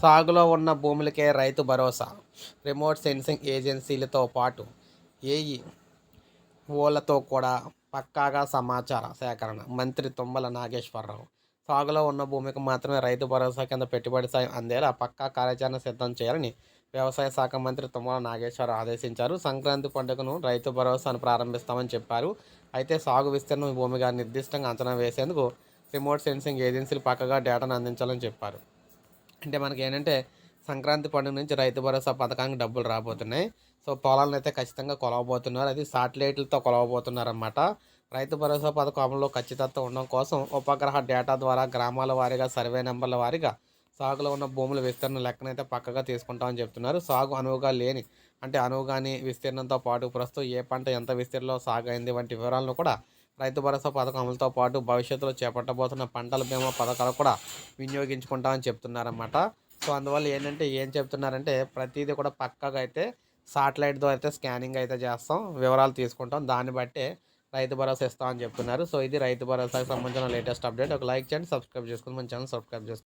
సాగులో ఉన్న భూములకే Rythu Bharosa remote sensing ఏజెన్సీలతో పాటు ఏఈ ఓలతో కూడా పక్కాగా సమాచార సేకరణ. మంత్రి తుమ్మల నాగేశ్వరరావు సాగులో ఉన్న భూమికి మాత్రమే రైతు భరోసా కింద పెట్టుబడి సాయం అందేలా పక్కా కార్యాచరణ సిద్ధం చేయాలని వ్యవసాయ శాఖ మంత్రి తుమ్మల నాగేశ్వరరావు ఆదేశించారు. సంక్రాంతి పండుగను రైతు భరోసాను ప్రారంభిస్తామని చెప్పారు. అయితే సాగు విస్తీర్ణం భూమిగా నిర్దిష్టంగా అంచనా వేసేందుకు రిమోట్ సెన్సింగ్ ఏజెన్సీలు పక్కగా డేటాను అందించాలని చెప్పారు. అంటే మనకి ఏంటంటే సంక్రాంతి పండుగ నుంచి రైతు భరోసా పథకానికి డబ్బులు రాబోతున్నాయి. సో పొలాలను అయితే ఖచ్చితంగా కొలవబోతున్నారు. అది సాటిలైట్లతో కొలవబోతున్నారు అనమాట రైతు భరోసా పథకం అమలులో ఖచ్చితత్వం ఉండడం కోసం ఉపగ్రహ డేటా ద్వారా గ్రామాల వారీగా సర్వే నెంబర్ల వారీగా సాగులో ఉన్న భూముల విస్తరణ లెక్కనైతే పక్కగా తీసుకుంటామని చెప్తున్నారు. సాగు అనువుగా లేని అంటే అనువుగాని విస్తీర్ణంతో పాటు ప్రస్తుతం ఏ పంట ఎంత విస్తీర్ణంలో సాగైంది వంటి వివరాలను కూడా రైతు భరోసా పథకం అమలుతో పాటు భవిష్యత్తులో చేపట్టబోతున్న పంటల బీమా పథకాలు కూడా వినియోగించుకుంటామని చెప్తున్నారన్నమాట. సో అందువల్ల ఏంటంటే ఏం చెప్తున్నారంటే ప్రతిదీ కూడా పక్కగా అయితే సాటిలైట్ ద్వారా అయితే స్కానింగ్ అయితే చేస్తాం వివరాలు తీసుకుంటాం దాన్ని బట్టే రైతు భరోసా ఇస్తామని చెప్తున్నారు. సో ఇది రైతు భరోసాకి సంబంధించిన లేటెస్ట్ అప్డేట్. ఒక లైక్ చేయండి సబ్స్క్రైబ్ చేసుకుని మన ఛానల్ సబ్స్క్రైబ్ చేసుకోండి.